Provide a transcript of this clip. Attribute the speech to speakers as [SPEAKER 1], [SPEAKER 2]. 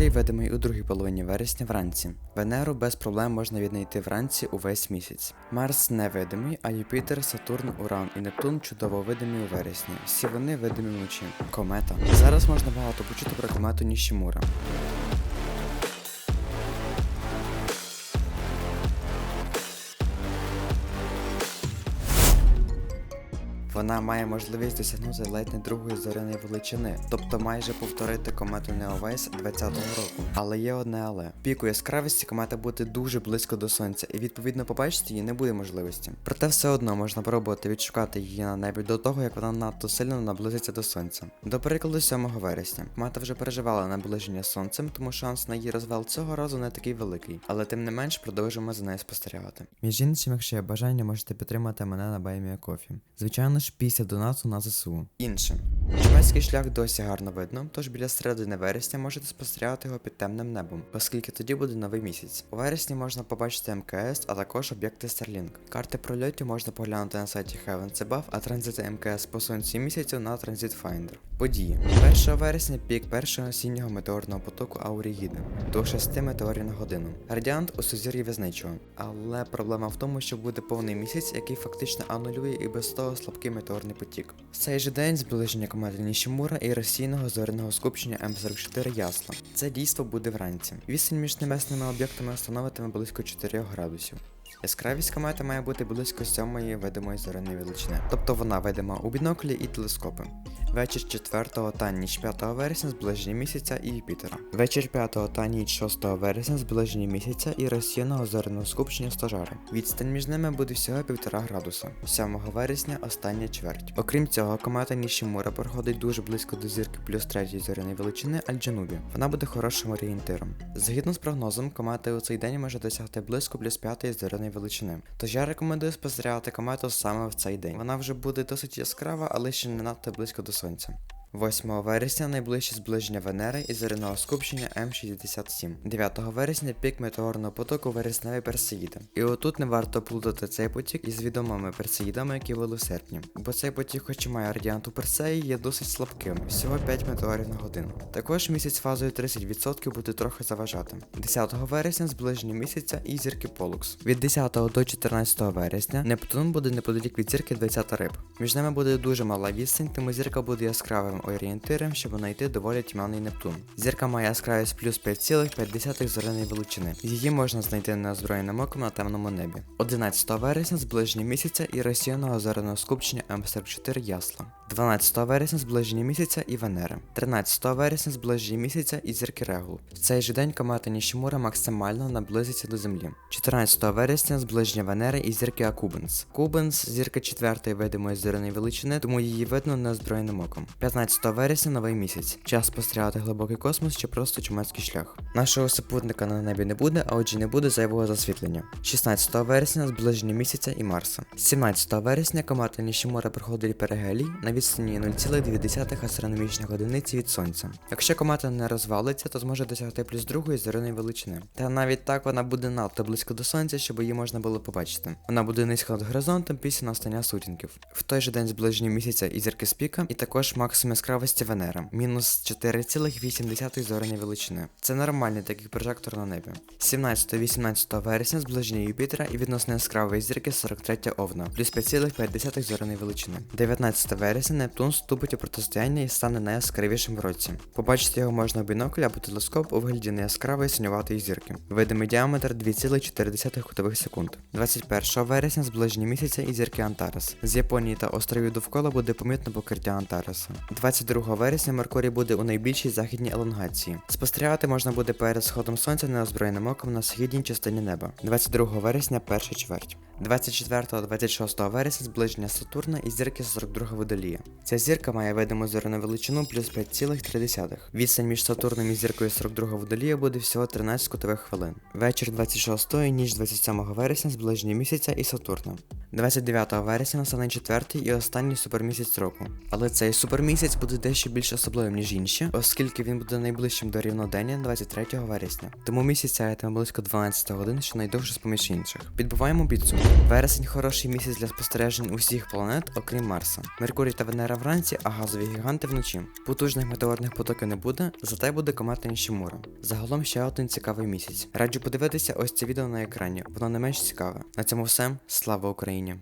[SPEAKER 1] Меркурій видимий у другій половині вересня вранці. Венеру без проблем можна віднайти вранці увесь місяць. Марс невидимий, а Юпітер, Сатурн, Уран і Нептун чудово видимі у вересні. Всі вони видимі вночі. Комета. Зараз можна багато почути про комету Нішімура. Вона має можливість досягнути ледь не другої зоряної величини, тобто майже повторити комету Неовейс 20-го року. Але є одне але. Піку яскравості комета буде дуже близько до сонця, і відповідно побачити її не буде можливості. Проте все одно можна пробувати відшукати її на небі до того, як вона надто сильно наблизиться до сонця. До прикладу, 7 вересня. Комета вже переживала наближення сонцем, тому шанс на її розвал цього разу не такий великий, але тим не менш продовжимо за нею спостерігати. Між іншим, якщо є бажання, можете підтримати мене на Баймія Кофі. Звичайно ж, після донату на ЗСУ. Інше. Німецький шлях досі гарно видно, тож біля середини вересня можете спостерігати його під темним небом, оскільки тоді буде новий місяць. У вересні можна побачити МКС, а також об'єкти Starlink. Карти прольотів можна поглянути на сайті Heaven Above, а транзити МКС по сонцю місяцю на Transit Finder. Події. 1 вересня пік першого осіннього метеорного потоку Аурігіди до 6 метеорів на годину. Радіант у сузір'ї Візничого. Але проблема в тому, що буде повний місяць, який фактично анулює і без того слабкий метеорний потік. В цей же день зближення комети Нішімура і російного зоряного скупчення М44 Ясла. Це дійство буде вранці. Вісень між небесними об'єктами становитиме близько 4 градусів. Яскравість комети має бути близько сьомої видимої зоряної величини, тобто вона видима у біноклі і телескопи. Вечір 4 та ніч 5 вересня зближення місяця і Юпітера. Вечір 5 та ніч 6 вересня зближення місяця і розсіяного зоряного скупчення стожари. Відстань між ними буде всього 1,5 градуса. 7 вересня остання чверть. Окрім цього, комета Нішімура проходить дуже близько до зірки плюс 3 зоряної величини Альджанубі. Вона буде хорошим орієнтиром. Згідно з прогнозом, комета у цей день може досягти близько плюс 5 зоряної величини. Тож я рекомендую спостерігати комету саме в цей день. Вона вже буде досить яскрава, але ще не надто близько до сонця. 8 вересня найближче зближення Венери і зоряного скупчення М67. 9 вересня пік метеорного потоку вересневий Персеїда. І отут не варто плутати цей потік із відомими персеїдами, які були в серпні. Бо цей потік, хоч і має радіанту Персеї, є досить слабким, всього 5 метеорів на годину. Також місяць фазою 30% буде трохи заважати. 10 вересня зближення місяця і зірки Полукс. Від 10 до 14 вересня Нептун буде неподалік від зірки 20 риб. Між ними буде дуже мала відстань, тому зірка буде яскравим орієнтиром, щоб знайти доволі тьмяний Нептун. Зірка має яскравість плюс 5,5 зоряної величини. Її можна знайти неозброєним оком на темному небі. 11 вересня зближення місяця і розсіяного зоряного скупчення М44 Ясла. 12 вересня зближення місяця і Венери. 13 вересня зближення місяця і зірки Регул. В цей же день комета Нішімура максимально наблизиться до Землі. 14 вересня зближення Венери і зірки Акубенс. Кубенс зірка четвертої видимої зоряної величини, тому її видно неозброєним оком. 15 вересня новий місяць. Час спостерігати глибокий космос чи просто чумацький шлях. Нашого супутника на небі не буде, а отже не буде зайвого засвітлення. 16 вересня зближення місяця і Марса. 17 вересня комета Нішімура проходить перигелій на відстані 0,2 астрономічних одиниці від сонця. Якщо комета не розвалиться, то зможе досягти плюс другої зоряної величини. Та навіть так вона буде надто близько до сонця, щоб її можна було побачити. Вона буде низько над горизонтом після настання сутінків. В той же день зближення місяця і зірки спіка, і також максимум яскравості Венера, мінус 4,8 зоряної величини. Це нормальний такий прожектор на небі. 17-18 вересня зближення Юпітера і відносно яскравої зірки 43 овна, плюс 5,5 зоряної величини. 19 вересня Нептун вступить у протистояння і стане найяскравішим в році. Побачити його можна в бінокль або телескоп у вигляді неяскравої синюватої зірки. Видимий діаметр 2,4 кутових секунд. 21 вересня зближення місяця і зірки Антарес. З Японії та островів довкола буде помітно покриття Антареса. 22 вересня Меркурій буде у найбільшій західній елонгації. Спостерігати можна буде перед сходом сонця неозброєним оком на східній частині неба. 22 вересня перша чверть. 24-26 вересня зближення Сатурна і зірки 42 водолія. Ця зірка має видиму зоряну величину плюс 5,3. Відстань між Сатурном і зіркою 42 водолія буде всього 13 кутових хвилин. Вечір 26 і ніч 27 вересня зближення місяця і Сатурна. 29 вересня настане четвертий і останній супермісяць року. Але цей супермісяць буде дещо більш особливим, ніж інші, оскільки він буде найближчим до рівнодення 23 вересня. Тому місяць сяятиме близько 12 годин, що найдовше з поміж інших. Підбуваємо підсумки. Вересень хороший місяць для спостережень усіх планет, окрім Марса. Меркурій та Венера вранці, а газові гіганти вночі. Потужних метеорних потоків не буде, зате буде кометний Нішімура. Загалом ще один цікавий місяць. Раджу подивитися ось це відео на екрані, воно не менш цікаве. На цьому все. Слава Україні!